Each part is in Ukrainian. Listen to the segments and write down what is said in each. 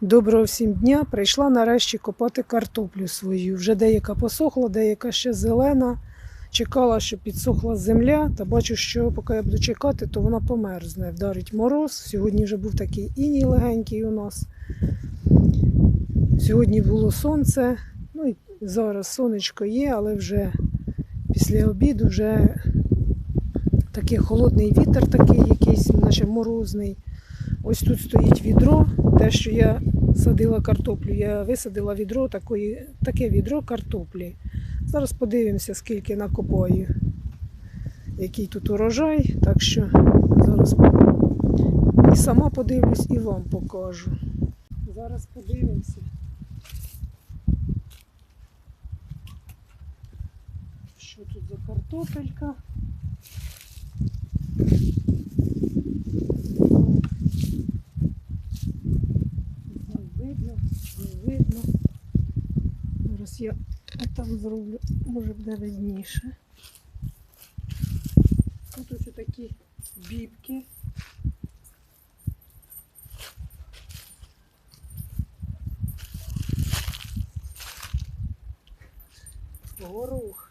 Доброго всім дня. Прийшла нарешті копати картоплю свою. Вже деяка посохла, деяка ще зелена. Чекала, що підсохла земля, та бачу, що поки я буду чекати, то вона померзне. Вдарить мороз. Сьогодні вже був такий іній легенький у нас. Сьогодні було сонце. Ну і зараз сонечко є, але вже після обіду вже такий холодний вітер, такий якийсь, наче морозний. Ось тут стоїть відро, те, що я садила картоплю. Я висадила відро, такої, таке відро картоплі. Зараз подивимося, скільки накопаю, який тут урожай. Так що зараз і сама подивлюсь, і вам покажу. Зараз подивимося. Що тут за картопелька? зроблю, може буде видніше. Тут ось такі бібки. Горох. Горох.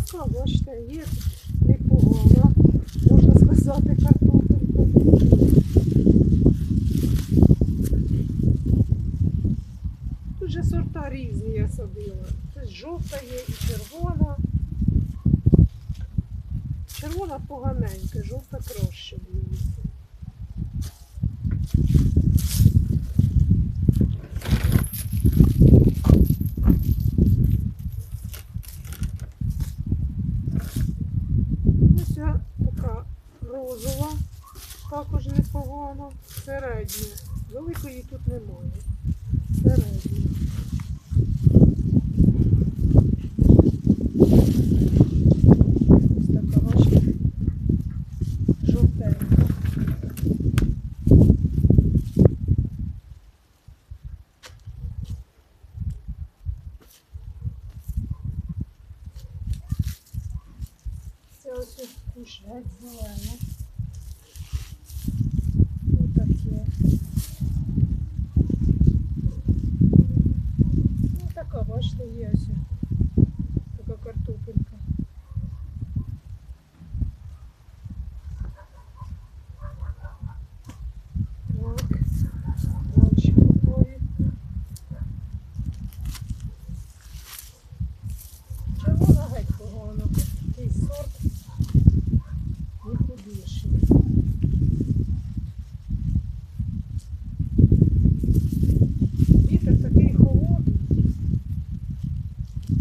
Така, бачите, є непогана, можна сказати, картопелька. Тут же сорта різні я садила. Тут жовта є і червона. Червона поганенька, жовта краще дивіться. Ось я така розова, також непогана, середня. Великої тут немає. Середня. Ось така бачите, жовтенька. Це ось ось куш геть зелене. Отаке. Ну така, бачите, є ось така картопелька. Так, дальше купую. Червона геть погано. Такий сорт не худіший. Вітер такий холодний.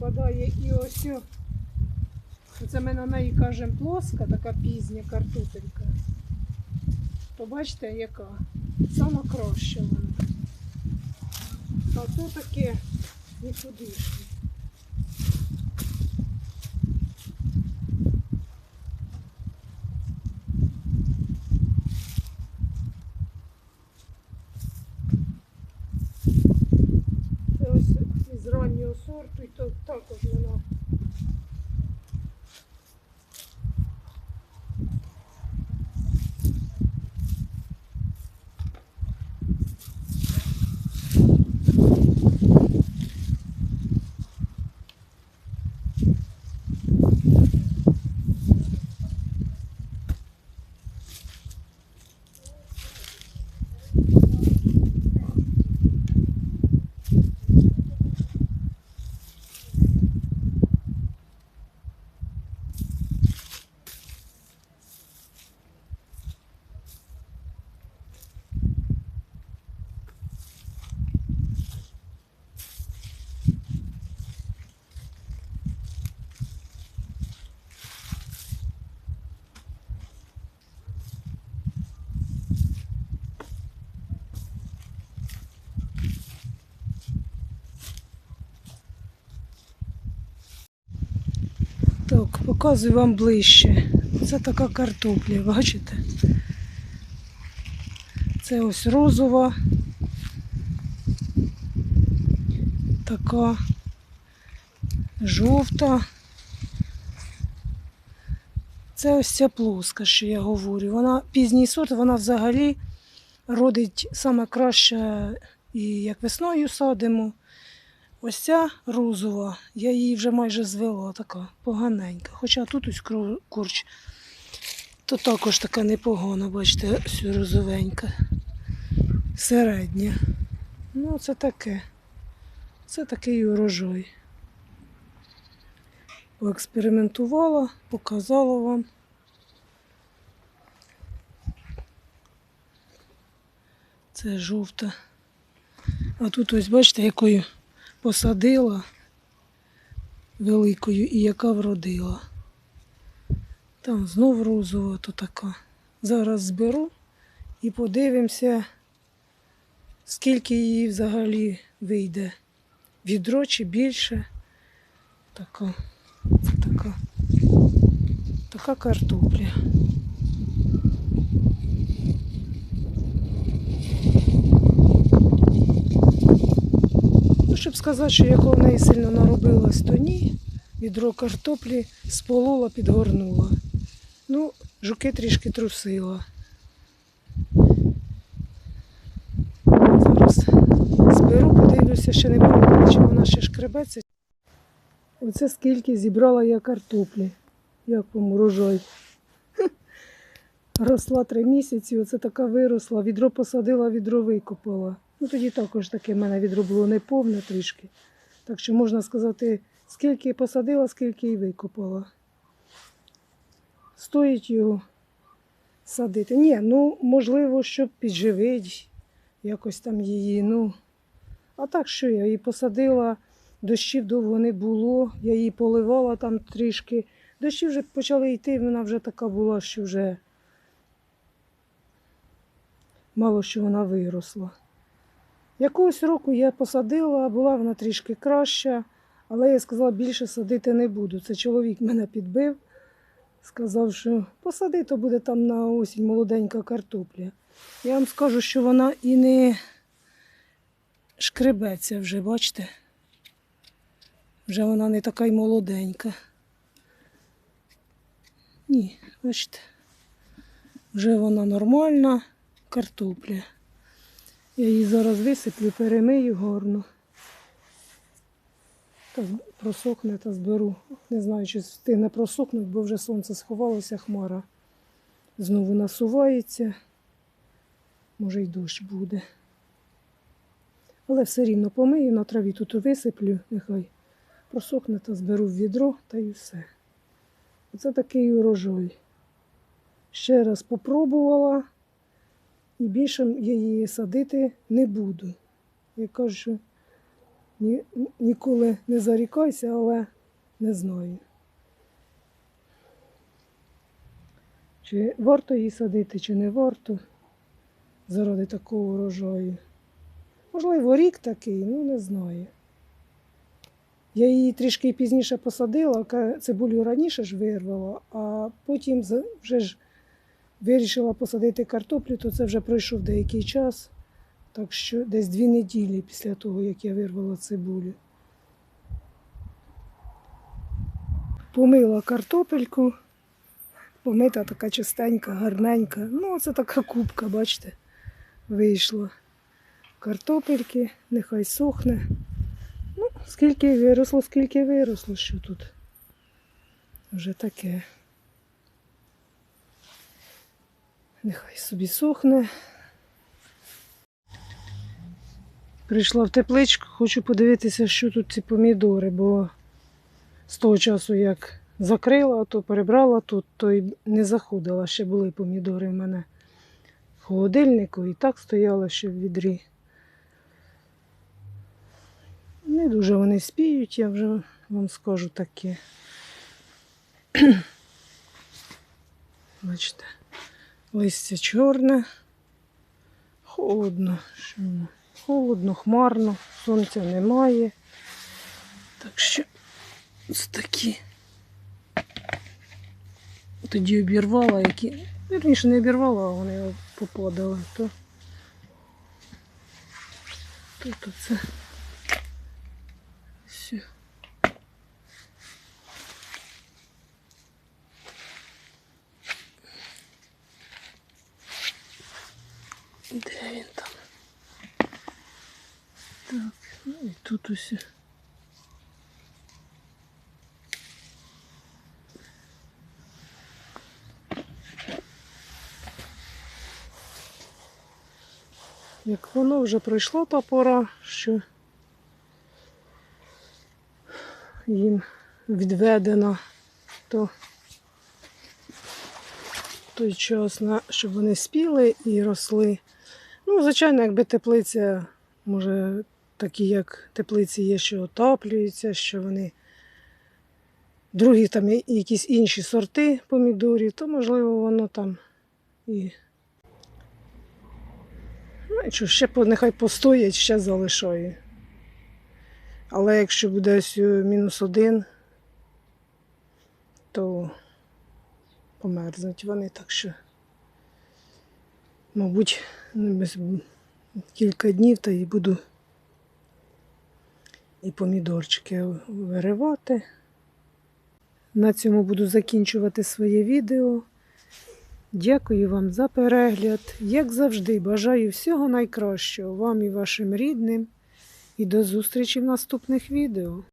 жовта попадає і ось. Оце ми на неї кажемо плоска, така пізня картопелька. То бачите, яка? Сама краща вона. А то таке нікудишнє. Це ось із раннього сорту, і то також воно. Так, показую вам ближче. Це така картопля, бачите? Це ось розова. Така жовта. Це ось ця плоска, що я говорю. Вона пізній сорт, вона взагалі родить саме краще і як весною садимо. Ось ця розова, я її вже майже звела, така поганенька. Хоча тут ось курч, то також така непогана, бачите, ось розовенька. Середня. Ну, це таке. Це такий урожай. Поекспериментувала, показала вам. Це жовта. А тут ось бачите, якою посадила великою і яка вродила. Там знов розова то така. Зараз зберу і подивимося, скільки її взагалі вийде. Відро чи більше. Така. Така. Така картопля. Ну, щоб сказати, що як у неї сильно наробилось, то ні. Відро картоплі сполола, підгорнула. Ну, жуки трішки трусила. Зараз зберу, подивлюся, ще не пробую, чи вона ще шкребеться. Оце скільки зібрала я картоплі. Як вам урожай. Росла три місяці, оце така виросла. Відро посадила, відро викопала. Ну тоді також таке в мене відро було неповне трішки. Так що можна сказати, скільки посадила, скільки і викопала. Стоїть його садити. Ні, ну можливо, щоб підживити якось там її. Ну, а так що я її посадила, дощів довго не було, я її поливала там трішки. Дощі вже почали йти, вона вже така була, що вже мало що вона виросла. Якогось року я посадила, була вона трішки краща, але я сказала, більше садити не буду. Це чоловік мене підбив, сказав, що посади, то буде там на осінь молоденька картопля. Я вам скажу, що вона і не шкребеться вже, бачите? Вже вона не така й молоденька. Ні, бачите, вже вона нормальна картопля. Я її зараз висиплю, перемию гарно. Та просохне та зберу. Не знаю, чи встигне просохнути, бо вже сонце сховалося, хмара знову насувається. Може й дощ буде. Але все рівно помию, на траві тут висиплю, нехай просохне та зберу в відро та й все. Оце такий урожай. Ще раз попробувала і більше я її садити не буду. Я кажу, Ні, ніколи не зарікайся, але не знаю. Чи варто її садити, чи не варто заради такого урожаю. Можливо, рік такий, ну не знаю. Я її трішки пізніше посадила, цибулю раніше ж вирвала, а потім вже ж вирішила посадити картоплю, то це вже пройшов деякий час. Так що десь дві неділі після того, як я вирвала цибулю. Помила картопельку, помита така чистенька, гарненька. Ну, це така кубка, бачите, вийшла. Картопельки, нехай сохне. Ну, скільки виросло, скільки виросло, що тут. Вже таке. Нехай собі сохне. Прийшла в тепличку, хочу подивитися, що тут ці помідори, бо з того часу, як закрила, то перебрала тут, то й не заходила. Ще були помідори в мене в холодильнику і так стояли ще в відрі. Не дуже вони спіють, я вже вам скажу таке. Бачите, листя чорне, холодно. Холодно, хмарно, сонця немає. Так що ось такі. Тоді обірвала, які. Вірніше не обірвала, а вони попадали. То тут оце. Все. Де він там? Так, ну і. Як воно вже пройшло та пора, що їм відведено, то той час, на, щоб вони спіли і росли. Ну, звичайно, якби теплиця, може, такі як теплиці є, що отаплюються, що вони другі там якісь інші сорти помідорів, то можливо воно там і. Ну, що, ще нехай постоять, ще залишаю. Але якщо буде ось е, мінус один, то померзнуть вони, так що, мабуть, кілька днів та і буду і помідорчики виривати. На цьому буду закінчувати своє відео. Дякую вам за перегляд. Як завжди, бажаю всього найкращого вам і вашим рідним. І до зустрічі в наступних відео.